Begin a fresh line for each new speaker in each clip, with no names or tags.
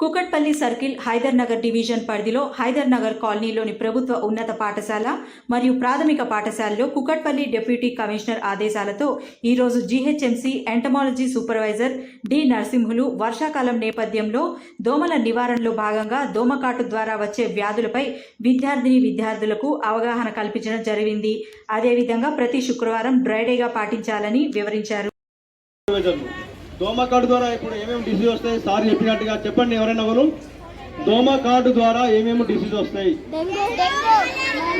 Kukatpally circle Hyder Nagar division పరిధిలో హైదర్ నగర్ కాలనీలోని ప్రభుత్వ ఉన్నత పాఠశాల మరియు ప్రాథమిక పాఠశాలలో కుకట్పల్లి డిప్యూటీ కమిషనర్ ఆదేశాలతో ఈరోజు GHMC entomology supervisor D Narasimhulu వర్షాకాలం నేపథ్యంలో దోమల నివారణలో భాగంగా దోమకాటు ద్వారా వచ్చే వ్యాధులపై విద్యార్థిని విద్యార్థులకు అవగాహన కల్పించడం జరిగింది. అదేవిధంగా ప్రతి శుక్రవారం డ్రైడేగా పాటించాలని వివరించారు.
దోమకాడు దోమ కార్డు ద్వారా ఇప్పుడు ఏమేమి డిసీజ్ వస్తాయి? సార్ చెప్పినట్టుగా చెప్పండి ఎవరైనా ఎవరు? దోమ కార్డు ద్వారా ఏమేమి డిసీజ్ వస్తాయి?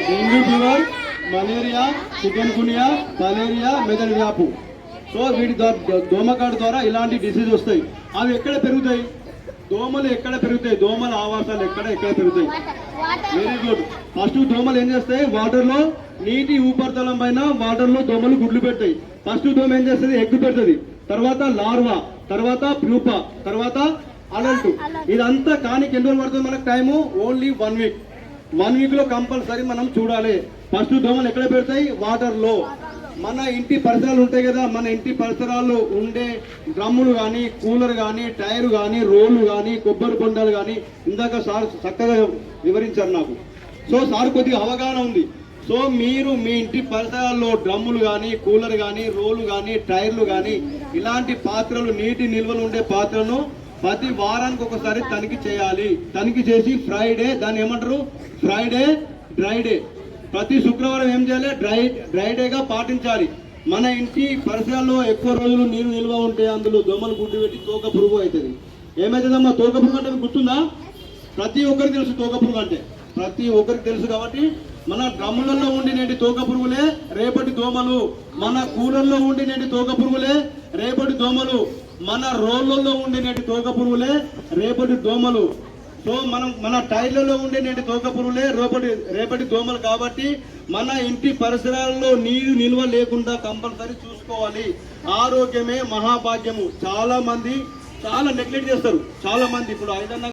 Dengue fever malaria chikungunya malaria మెదడు వ్యాపు. సో వీటి ద్వారా దోమ కార్డు ద్వారా ఇలాంటి డిసీజ్ వస్తాయి. అవి ఎక్కడ పెరుగుతాయి? దోమలు ఎక్కడ పెరుగుతాయి? దోమల ఆవాసాలు ఎక్కడ ఎక్కడ పెరుగుతాయి? వెరీ గుడ్ ఫస్ట్ దోమలు ఏం చేస్తాయి? వాటర్లో నీటి ఉపరితలం పైన వాటర్లో దోమలు గుడ్లు పెడతాయి. ఫస్ట్ దోమ ఏం చేస్తుంది? ఎగ్గు పెడుతుంది. తర్వాత లార్వా తర్వాత ప్యూపా తర్వాత అడల్ట్ ఇదంతా కానీ ఎన్ని రోజులు పడుతుంది మనకు time? Only one week one వీక్లో కంపల్సరీ మనం చూడాలి. ఫస్ట్ దోమలు ఎక్కడ పెడతాయి? వాటర్లో. మన ఇంటి పరిసరాలు ఉంటాయి కదా మన ఇంటి పరిసరాల్లో ఉండే డ్రమ్ములు కానీ కూలర్ కానీ టైర్ కానీ రోలు కానీ కొబ్బరి బొండాలు కానీ ఇందాక సార్ చక్కగా వివరించారు నాకు. సో సార్ కొద్దిగా అవగాహన ఉంది. సో మీరు మీ ఇంటి పరిసరాల్లో డ్రమ్ములు కానీ కూలర్ కానీ రోలు కానీ టైర్లు కానీ ఇలాంటి పాత్రలు నీటి నిల్వలు ఉండే పాత్రను ప్రతి వారానికి ఒకసారి తనిఖీ చేయాలి. తనిఖీ చేసి ఫ్రైడే దాన్ని ఏమంటారు? ఫ్రైడే డ్రైడే ప్రతి శుక్రవారం ఏం చేయాలి? డ్రై డ్రైడేగా పాటించాలి. మన ఇంటి పరిసరాల్లో ఎక్కువ రోజులు నీరు నిల్వ ఉంటే అందులో దోమలు గుడ్డు పెట్టి తోక పురుగు అవుతుంది. ఏమవుతుందమ్మా తోక పురుగు అంటే గుర్తుందా? ప్రతి ఒక్కరికి తెలుసు తోక పురుగు అంటే. ప్రతి ఒక్కరికి తెలుసు కాబట్టి మన డ్రమ్ములలో ఉండినేటి తోక పురుగులే రేపటి దోమలు. మన కూలర్లో ఉండినేటి తోక పురుగులే రేపటి దోమలు. మన రోళ్ళల్లో ఉండినేటి తోక పురుగులే రేపటి దోమలు. సో మనం మన టైర్లలో ఉండేనేటి తోక పురుగులే రేపటి రేపటి దోమలు కాబట్టి మన ఇంటి పరిసరాల్లో నీరు నిల్వ లేకుండా కంపల్సరీ చూసుకోవాలి. ఆరోగ్యమే మహాభాగ్యము. చాలా మంది చాలా నెగ్లెక్ట్ చేస్తారు. చాలా మంది ఇప్పుడు ఐదన్న